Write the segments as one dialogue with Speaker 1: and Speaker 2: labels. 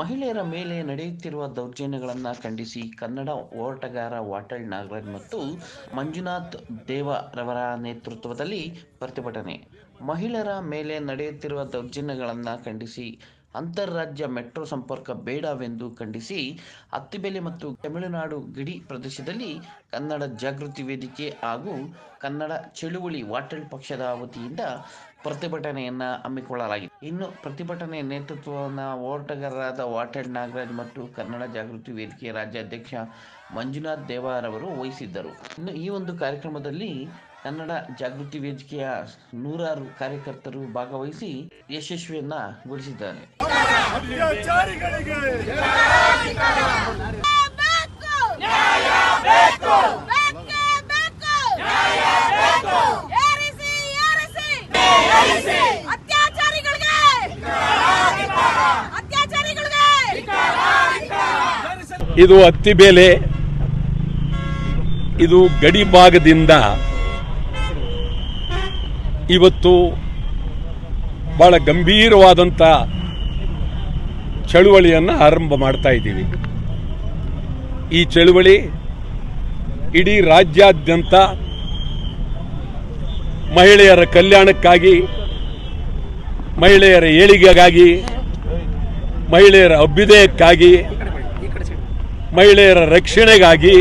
Speaker 1: ಮಹಿಳೆಯರ ಮೇಲೆ ನಡೆಯುತ್ತಿರುವ ದೌರ್ಜನ್ಯಗಳನ್ನು ಖಂಡಿಸಿ ಕನ್ನಡ ಹೋರಾಟಗಾರ ವಾಟಾಳ್ ನಾಗರಾಜ್ ಮತ್ತು ಮಂಜುನಾಥ್ ದೇವರವರ ನೇತೃತ್ವದಲ್ಲಿ ಪ್ರತಿಭಟನೆ. ಮಹಿಳೆಯರ ಮೇಲೆ ನಡೆಯುತ್ತಿರುವ ದೌರ್ಜನ್ಯಗಳನ್ನು ಖಂಡಿಸಿ ಅಂತಾರಾಜ್ಯ ಮೆಟ್ರೋ ಸಂಪರ್ಕ ಬೇಡವೆಂದು ಖಂಡಿಸಿ ಅತ್ತಿಬೆಲೆ ಮತ್ತು ತಮಿಳುನಾಡು ಗಡಿ ಪ್ರದೇಶದಲ್ಲಿ ಕನ್ನಡ ಜಾಗೃತಿ ವೇದಿಕೆ ಹಾಗೂ ಕನ್ನಡ ಚಳುವಳಿ ವಾಟಲ್ ಪಕ್ಷದ ವತಿಯಿಂದ ಪ್ರತಿಭಟನೆಯನ್ನು ಹಮ್ಮಿಕೊಳ್ಳಲಾಗಿದೆ. ಇನ್ನು ಪ್ರತಿಭಟನೆ ನೇತೃತ್ವವನ್ನು ಹೋರಾಟಗಾರರಾದ ವಾಟೆಡ್ ನಾಗರಾಜ್ ಮತ್ತು ಕನ್ನಡ ಜಾಗೃತಿ ವೇದಿಕೆಯ ರಾಜ್ಯಾಧ್ಯಕ್ಷ ಮಂಜುನಾಥ್ ದೇವಾರ್ ಅವರು ವಹಿಸಿದ್ದರು. ಇನ್ನು ಈ ಒಂದು ಕಾರ್ಯಕ್ರಮದಲ್ಲಿ ಕನ್ನಡ ಜಾಗೃತಿ ವೇದಿಕೆಯ ನೂರಾರು ಕಾರ್ಯಕರ್ತರು ಭಾಗವಹಿಸಿ ಯಶಸ್ವಿಯನ್ನ ಗೊಳಿಸಿದ್ದಾರೆ.
Speaker 2: ಇದು
Speaker 3: ಅತ್ತಿ ನ್ಯಾಯ ಬೇಕು ಬೇಕೇ ಬೇಕು ನ್ಯಾಯ ಬೇಕು ಏರಿಸಿ ಏರಿಸಿ ಏರಿಸಿ ಅತ್ಯಾಚಾರಿಗಳಿಗೆ ಅತ್ಯಾಚಾರಿಗಳಿಗೆ
Speaker 4: ಇದು ಅತ್ತಿಬೇಲೆ ಇದು ಗಡಿ ಭಾಗದಿಂದ ಇವತ್ತು ಬಹಳ ಗಂಭೀರವಾದಂಥ ಚಳುವಳಿಯನ್ನು ಆರಂಭ ಮಾಡ್ತಾ ಇದ್ದೀವಿ. ಈ ಚಳುವಳಿ ಇಡೀ ರಾಜ್ಯಾದ್ಯಂತ ಮಹಿಳೆಯರ ಕಲ್ಯಾಣಕ್ಕಾಗಿ, ಮಹಿಳೆಯರ ಏಳಿಗೆಗಾಗಿ, ಮಹಿಳೆಯರ ಅಭ್ಯುದಯಕ್ಕಾಗಿ, ಮಹಿಳೆಯರ ರಕ್ಷಣೆಗಾಗಿ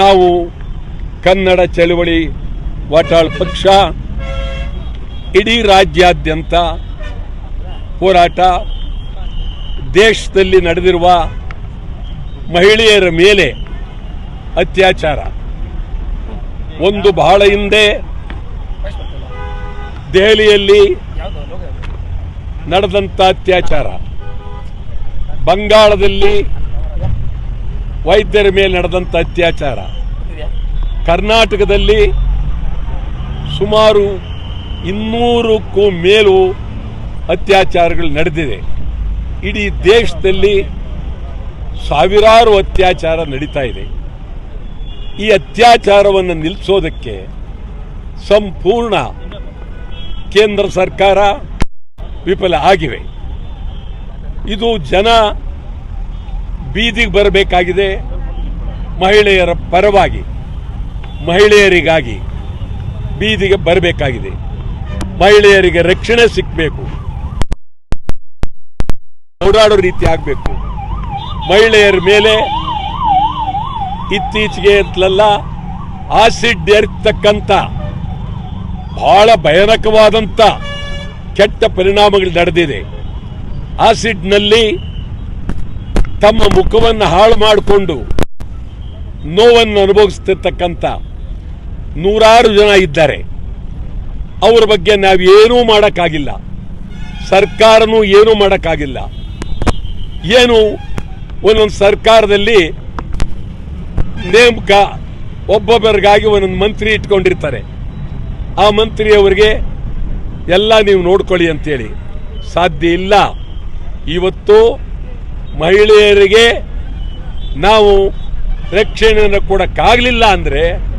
Speaker 4: ನಾವು ಕನ್ನಡ ಚಳವಳಿ ವಾಟಾಳ್ ಪಕ್ಷ ಇಡೀ ರಾಜ್ಯಾದ್ಯಂತ ಹೋರಾಟ ದೇಶದಲ್ಲಿ ನಡೆದಿರುವ ಮಹಿಳೆಯರ ಮೇಲೆ ಅತ್ಯಾಚಾರ. ಒಂದು ಬಹಳ ಹಿಂದೆ ದೆಹಲಿಯಲ್ಲಿ ನಡೆದಂಥ ಅತ್ಯಾಚಾರ. ಬಂಗಾಳದಲ್ಲಿ ವೈದ್ಯರ ಮೇಲೆ ನಡೆದಂಥ ಅತ್ಯಾಚಾರ. ಕರ್ನಾಟಕದಲ್ಲಿ ಸುಮಾರು ಇನ್ನೂರಕ್ಕೂ ಮೇಲೂ ಅತ್ಯಾಚಾರಗಳು ನಡೆದಿದೆ. ಇಡೀ ದೇಶದಲ್ಲಿ ಸಾವಿರಾರು ಅತ್ಯಾಚಾರ ನಡೀತಾ ಇದೆ. ಈ ಅತ್ಯಾಚಾರವನ್ನು ನಿಲ್ಲಿಸೋದಕ್ಕೆ ಸಂಪೂರ್ಣ ಕೇಂದ್ರ ಸರ್ಕಾರ ವಿಫಲ ಆಗಿವೆ. ಇದು ಜನ ಬೀದಿಗೆ ಬರಬೇಕಾಗಿದೆ. ಮಹಿಳೆಯರ ಪರವಾಗಿ, ಮಹಿಳೆಯರಿಗಾಗಿ. ಬೀದಿಗೆ ಬರಬೇಕಾಗಿದೆ. ಮಹಿಳೆಯರಿಗೆ ರಕ್ಷಣೆ ಸಿಕ್ಕಬೇಕು ಓಡಾಡೋ ರೀತಿ ಆಗಬೇಕು. ಮಹಿಳೆಯರ ಮೇಲೆ ಇತ್ತೀಚೆಗೆ ಅಂತಲಲ್ಲ ಆಸಿಡ್ ಎರ್ತಕ್ಕಂಥ ಬಹಳ ಭಯಾನಕವಾದಂಥ ಕೆಟ್ಟ ಪರಿಣಾಮಗಳು ನಡೆದಿದೆ. ಆಸಿಡ್ನಲ್ಲಿ ತಮ್ಮ ಮುಖವನ್ನು ಹಾಳು ಮಾಡಿಕೊಂಡು ನೋವನ್ನು ಅನುಭವಿಸ್ತಿರ್ತಕ್ಕಂಥ ನೂರಾರು ಜನ ಇದ್ದಾರೆ. ಅವರ ಬಗ್ಗೆ ನಾವೇನೂ ಮಾಡೋಕ್ಕಾಗಿಲ್ಲ. ಸರ್ಕಾರನೂ ಏನೂ ಮಾಡೋಕ್ಕಾಗಿಲ್ಲ. ಏನು, ಒಂದೊಂದು ಸರ್ಕಾರದಲ್ಲಿ ನೇಮಕ, ಒಬ್ಬೊಬ್ಬರಿಗಾಗಿ ಒಂದೊಂದು ಮಂತ್ರಿ ಇಟ್ಕೊಂಡಿರ್ತಾರೆ. ಆ ಮಂತ್ರಿಯವರಿಗೆ ಎಲ್ಲ ನೀವು ನೋಡ್ಕೊಳ್ಳಿ ಅಂತೇಳಿ. ಸಾಧ್ಯ ಇಲ್ಲ. ಇವತ್ತು ಮಹಿಳೆಯರಿಗೆ ನಾವು ರಕ್ಷಣೆಯನ್ನು ಕೊಡೋಕ್ಕಾಗಲಿಲ್ಲ ಅಂದರೆ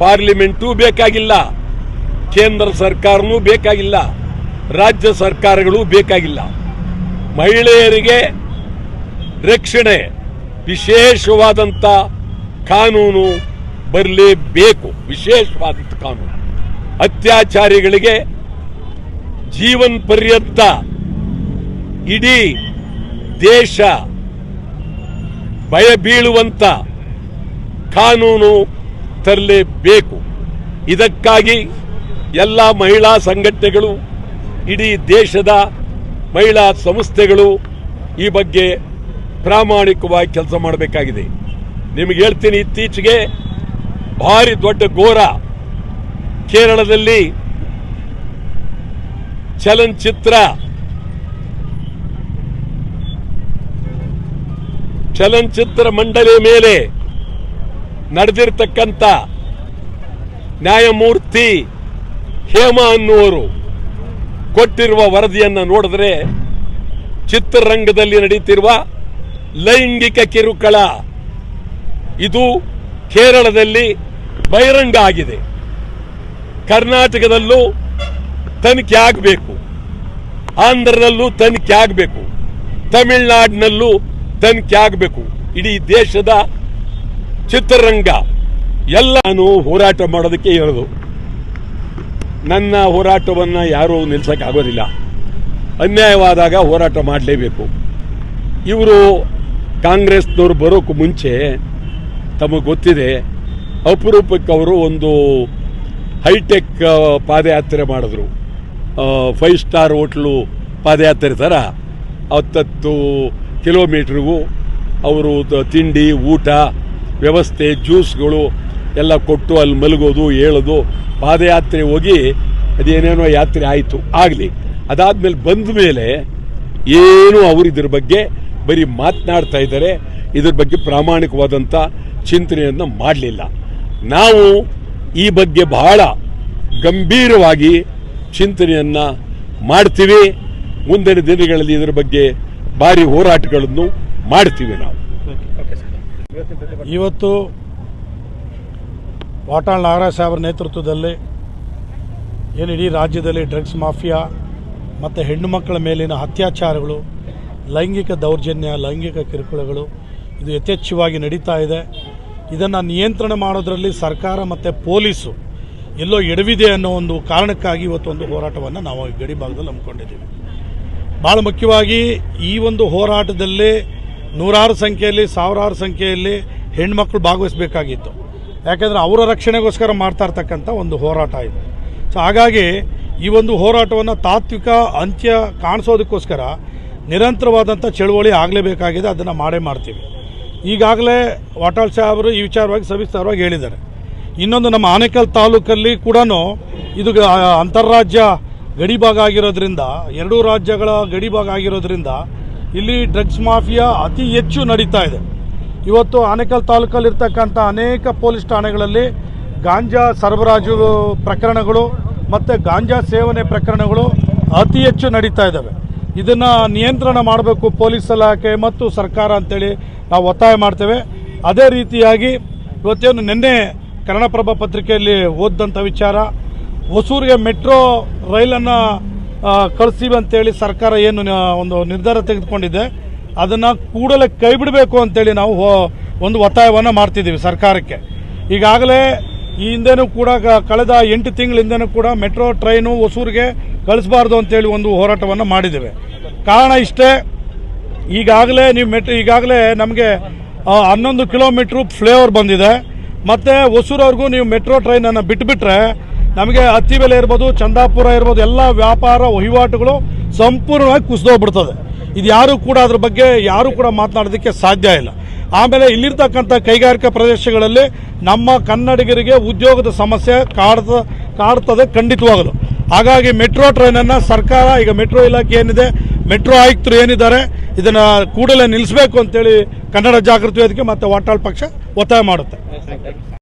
Speaker 4: ಪಾರ್ಲಿಮೆಂಟೂ ಬೇಕಾಗಿಲ್ಲ. ಕೇಂದ್ರ ಸರ್ಕಾರನೂ ಬೇಕಾಗಿಲ್ಲ. ರಾಜ್ಯ ಸರ್ಕಾರಗಳು ಬೇಕಾಗಿಲ್ಲ. ಮಹಿಳೆಯರಿಗೆ ರಕ್ಷಣೆ ವಿಶೇಷವಾದಂಥ ಕಾನೂನು ಬರಲೇಬೇಕು. ವಿಶೇಷವಾದಂಥ ಕಾನೂನು. ಅತ್ಯಾಚಾರಿಗಳಿಗೆ ಜೀವನ್ ಪರ್ಯಂತ ಇಡೀ ದೇಶ ಭಯ ಬೀಳುವಂಥ ಕಾನೂನು ತರಲೇಬೇಕು. ಇದಕ್ಕಾಗಿ ಎಲ್ಲ ಮಹಿಳಾ ಸಂಘಟನೆಗಳು, ಇಡೀ ದೇಶದ ಮಹಿಳಾ ಸಂಸ್ಥೆಗಳು ಈ ಬಗ್ಗೆ ಪ್ರಾಮಾಣಿಕವಾಗಿ ಕೆಲಸ ಮಾಡಬೇಕಾಗಿದೆ. ನಿಮಗೆ ಹೇಳ್ತೀನಿ, ಇತ್ತೀಚೆಗೆ ಭಾರಿ ದೊಡ್ಡ ಘೋರ ಕೇರಳದಲ್ಲಿ ಚಲನಚಿತ್ರ ಚಲನಚಿತ್ರ ಮಂಡಳಿ ಮೇಲೆ ನಡೆದಿರ್ತಕ್ಕಂಥ ನ್ಯಾಯಮೂರ್ತಿ ಹೇಮ ಅನ್ನುವರು ಕೊಟ್ಟಿರುವ ವರದಿಯನ್ನು ನೋಡಿದ್ರೆ ಚಿತ್ರರಂಗದಲ್ಲಿ ನಡೀತಿರುವ ಲೈಂಗಿಕ ಕಿರುಕುಳ ಇದು ಕೇರಳದಲ್ಲಿ ಬಹಿರಂಗ ಆಗಿದೆ. ಕರ್ನಾಟಕದಲ್ಲೂ ತನಿಖೆ ಆಗಬೇಕು. ಆಂಧ್ರದಲ್ಲೂ ತನಿಖೆ ಆಗಬೇಕು. ತಮಿಳುನಾಡಿನಲ್ಲೂ ತನಿಖೆ ಆಗಬೇಕು. ಇಡೀ ದೇಶದ ಚಿತ್ರರಂಗ. ಎಲ್ಲ ನಾನು ಹೋರಾಟ ಮಾಡೋದಕ್ಕೆ ಹೇಳೋದು. ನನ್ನ ಹೋರಾಟವನ್ನ ಯಾರೂ ನಿಲ್ಸೋಕ್ಕಾಗೋದಿಲ್ಲ. ಅನ್ಯಾಯವಾದಾಗ ಹೋರಾಟ ಮಾಡಲೇಬೇಕು. ಇವರು ಕಾಂಗ್ರೆಸ್ನವ್ರು ಬರೋಕ್ಕೂ ಮುಂಚೆ ತಮಗೆ ಗೊತ್ತಿದೆ ಅಪರೂಪಕ್ಕೆ ಅವರು ಒಂದು ಹೈಟೆಕ್ ಪಾದಯಾತ್ರೆ ಮಾಡಿದ್ರು. ಫೈವ್ ಸ್ಟಾರ್ ಹೋಟ್ಲು ಪಾದಯಾತ್ರೆ ಥರ ಹತ್ತತ್ತು ಕಿಲೋಮೀಟ್ರಿಗೂ ಅವರು ತಿಂಡಿ, ಊಟ ವ್ಯವಸ್ಥೆ, ಜ್ಯೂಸ್ಗಳು ಎಲ್ಲ ಕೊಟ್ಟು ಅಲ್ಲಿ ಮಲಗೋದು ಹೇಳೋದು ಪಾದಯಾತ್ರೆ ಹೋಗಿ ಅದೇನೇನೋ ಯಾತ್ರೆ ಆಯಿತು, ಆಗಲಿ. ಅದಾದ್ಮೇಲೆ ಬಂದ ಮೇಲೆ ಏನು ಅವರು ಇದ್ರ ಬಗ್ಗೆ ಬರೀ ಮಾತನಾಡ್ತಾ ಇದ್ದಾರೆ. ಇದ್ರ ಬಗ್ಗೆ ಪ್ರಾಮಾಣಿಕವಾದಂಥ ಚಿಂತನೆಯನ್ನು ಮಾಡಲಿಲ್ಲ. ನಾವು ಈ ಬಗ್ಗೆ ಬಹಳ ಗಂಭೀರವಾಗಿ ಚಿಂತನೆಯನ್ನು ಮಾಡ್ತೀವಿ. ಮುಂದಿನ ದಿನಗಳಲ್ಲಿ ಇದರ ಬಗ್ಗೆ ಭಾರಿ ಹೋರಾಟಗಳನ್ನು ಮಾಡ್ತೀವಿ ನಾವು.
Speaker 5: ಇವತ್ತು ವಾಟಾಳ್ ನಾಗರಾಜ್ ಸಾಹೇಬರ ನೇತೃತ್ವದಲ್ಲಿ ಏನು ಇಡೀ ರಾಜ್ಯದಲ್ಲಿ ಡ್ರಗ್ಸ್ ಮಾಫಿಯಾ ಮತ್ತು ಹೆಣ್ಣು ಮಕ್ಕಳ ಮೇಲಿನ ಅತ್ಯಾಚಾರಗಳು, ಲೈಂಗಿಕ ದೌರ್ಜನ್ಯ, ಲೈಂಗಿಕ ಕಿರುಕುಳಗಳು, ಇದು ಯಥೇಚ್ಛವಾಗಿ ನಡೀತಾ ಇದೆ. ಇದನ್ನು ನಿಯಂತ್ರಣ ಮಾಡೋದರಲ್ಲಿ ಸರ್ಕಾರ ಮತ್ತು ಪೊಲೀಸು ಎಲ್ಲೋ ಎಡವಿದೆ ಅನ್ನೋ ಒಂದು ಕಾರಣಕ್ಕಾಗಿ ಇವತ್ತು ಒಂದು ಹೋರಾಟವನ್ನು ನಾವು ಗಡಿ ಭಾಗದಲ್ಲಿ ಹಮ್ಮಿಕೊಂಡಿದ್ದೀವಿ. ಭಾಳ ಮುಖ್ಯವಾಗಿ ಈ ಒಂದು ಹೋರಾಟದಲ್ಲಿ ನೂರಾರು ಸಂಖ್ಯೆಯಲ್ಲಿ, ಸಾವಿರಾರು ಸಂಖ್ಯೆಯಲ್ಲಿ ಹೆಣ್ಮಕ್ಳು ಭಾಗವಹಿಸಬೇಕಾಗಿತ್ತು. ಯಾಕೆಂದರೆ ಅವರ ರಕ್ಷಣೆಗೋಸ್ಕರ ಮಾಡ್ತಾ ಇರ್ತಕ್ಕಂಥ ಒಂದು ಹೋರಾಟ ಇದು. ಸೊ ಹಾಗಾಗಿ ಈ ಒಂದು ಹೋರಾಟವನ್ನು ತಾತ್ವಿಕ ಅಂತ್ಯ ಕಾಣಿಸೋದಕ್ಕೋಸ್ಕರ ನಿರಂತರವಾದಂಥ ಚಳುವಳಿ ಆಗಲೇಬೇಕಾಗಿದೆ, ಅದನ್ನು ಮಾಡೇ ಮಾಡ್ತೀವಿ. ಈಗಾಗಲೇ ವಾಟಾಳ್ ಸಾಹೇಬರು ಈ ವಿಚಾರವಾಗಿ ಸವಿಸ್ತಾರವಾಗಿ ಹೇಳಿದ್ದಾರೆ. ಇನ್ನೊಂದು ನಮ್ಮ ಆನೇಕಲ್ ತಾಲೂಕಲ್ಲಿ ಕೂಡ ಇದು ಅಂತಾರಾಜ್ಯ ಗಡಿಭಾಗ ಆಗಿರೋದ್ರಿಂದ, ಎರಡೂ ರಾಜ್ಯಗಳ ಗಡಿಭಾಗ ಆಗಿರೋದ್ರಿಂದ ಇಲ್ಲಿ ಡ್ರಗ್ಸ್ ಮಾಫಿಯಾ ಅತಿ ಹೆಚ್ಚು ನಡೀತಾ ಇದೆ. ಇವತ್ತು ಆನೇಕಲ್ ತಾಲೂಕಲ್ಲಿರ್ತಕ್ಕಂಥ ಅನೇಕ ಪೊಲೀಸ್ ಠಾಣೆಗಳಲ್ಲಿ ಗಾಂಜಾ ಸರಬರಾಜು ಪ್ರಕರಣಗಳು ಮತ್ತು ಗಾಂಜಾ ಸೇವನೆ ಪ್ರಕರಣಗಳು ಅತಿ ಹೆಚ್ಚು ನಡೀತಾ ಇದ್ದಾವೆ. ಇದನ್ನು ನಿಯಂತ್ರಣ ಮಾಡಬೇಕು ಪೊಲೀಸ್ ಇಲಾಖೆ ಮತ್ತು ಸರ್ಕಾರ ಅಂತೇಳಿ ನಾವು ಒತ್ತಾಯ ಮಾಡ್ತೇವೆ. ಅದೇ ರೀತಿಯಾಗಿ ಇವತ್ತೇನು ನಿನ್ನೆ ಕನ್ನಡಪ್ರಭ ಪತ್ರಿಕೆಯಲ್ಲಿ ಓದಿದಂಥ ವಿಚಾರ, ಹೊಸೂರಿಗೆ ಮೆಟ್ರೋ ರೈಲನ್ನು ಕಳಿಸ್ತೀವಿ ಅಂತೇಳಿ ಸರ್ಕಾರ ಏನು ಒಂದು ನಿರ್ಧಾರ ತೆಗೆದುಕೊಂಡಿದೆ. ಅದನ್ನು ಕೂಡಲೇ ಕೈ ಬಿಡಬೇಕು ಅಂತೇಳಿ ನಾವು ಒಂದು ಒತ್ತಾಯವನ್ನು ಮಾಡ್ತಿದ್ದೀವಿ ಸರ್ಕಾರಕ್ಕೆ. ಈಗಾಗಲೇ ಈ ಹಿಂದೆನೂ ಕೂಡ ಕಳೆದ ಎಂಟು ತಿಂಗಳಿಂದನೂ ಕೂಡ ಮೆಟ್ರೋ, ಟ್ರೈನು ಹೊಸೂರಿಗೆ ಕಳಿಸಬಾರ್ದು ಅಂತೇಳಿ ಒಂದು ಹೋರಾಟವನ್ನು ಮಾಡಿದ್ದೇವೆ. ಕಾರಣ ಇಷ್ಟೇ, ಈಗಾಗಲೇ ನೀವು ಮೆಟ್ರೋ, ಈಗಾಗಲೇ ನಮಗೆ ಹನ್ನೊಂದು ಕಿಲೋಮೀಟ್ರು ಫ್ಲೇವರ್ ಬಂದಿದೆ. ಮತ್ತು ಹೊಸೂರವ್ರಿಗೂ ನೀವು ಮೆಟ್ರೋ, ಟ್ರೈನನ್ನು ಬಿಟ್ಟುಬಿಟ್ರೆ ನಮಗೆ ಹತ್ತಿ ಬೆಲೆ ಇರ್ಬೋದು, ಚಂದಾಪುರ ಇರ್ಬೋದು, ಎಲ್ಲ ವ್ಯಾಪಾರ ವಹಿವಾಟುಗಳು ಸಂಪೂರ್ಣವಾಗಿ ಕುಸಿದೋಗ್ಬಿಡ್ತದೆ. ಇದು ಯಾರು ಕೂಡ ಅದ್ರ ಬಗ್ಗೆ ಯಾರು ಕೂಡ ಮಾತನಾಡೋದಕ್ಕೆ ಸಾಧ್ಯ ಇಲ್ಲ. ಆಮೇಲೆ ಇಲ್ಲಿರ್ತಕ್ಕಂಥ ಕೈಗಾರಿಕಾ ಪ್ರದೇಶಗಳಲ್ಲಿ ನಮ್ಮ ಕನ್ನಡಿಗರಿಗೆ ಉದ್ಯೋಗದ ಸಮಸ್ಯೆ ಕಾಡ್ತ, ಕಾಡ್ತದೆ ಖಂಡಿತವಾಗಲು. ಹಾಗಾಗಿ ಮೆಟ್ರೋ ಟ್ರೈನನ್ನು ಸರ್ಕಾರ, ಈಗ ಮೆಟ್ರೋ ಇಲಾಖೆ ಏನಿದೆ, ಮೆಟ್ರೋ ಆಯುಕ್ತರು ಏನಿದ್ದಾರೆ, ಇದನ್ನು ಕೂಡಲೇ ನಿಲ್ಲಿಸಬೇಕು ಅಂತೇಳಿ ಕನ್ನಡ ಜಾಗೃತಿ ವೇದಿಕೆ ಮತ್ತು ವಾಟಾಳ್ ಪಕ್ಷ ಒತ್ತಾಯ ಮಾಡುತ್ತೆ.